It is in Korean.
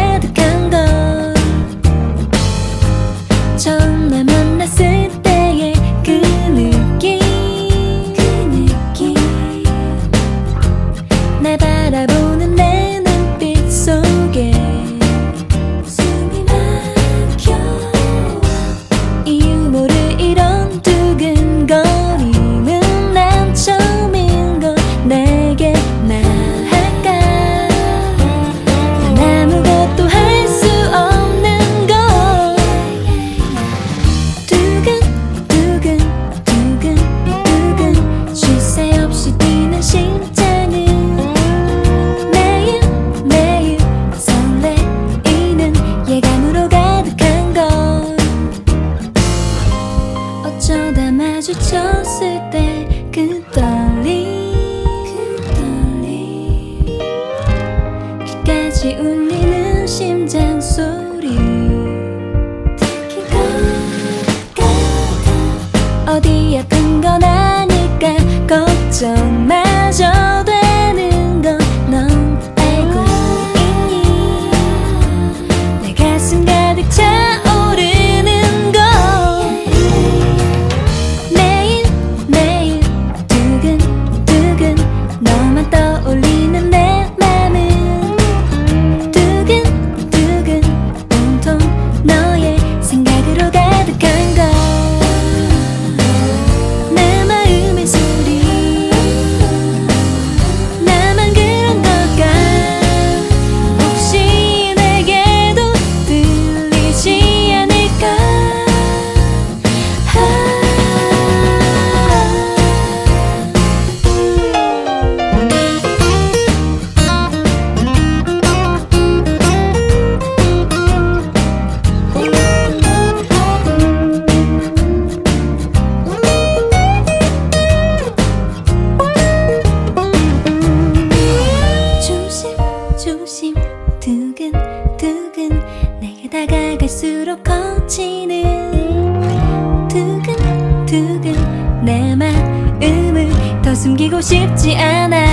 가득한 걸 않을까 걱정 다가갈수록 커지는 두근두근 내 마음을 더 숨기고 싶지 않아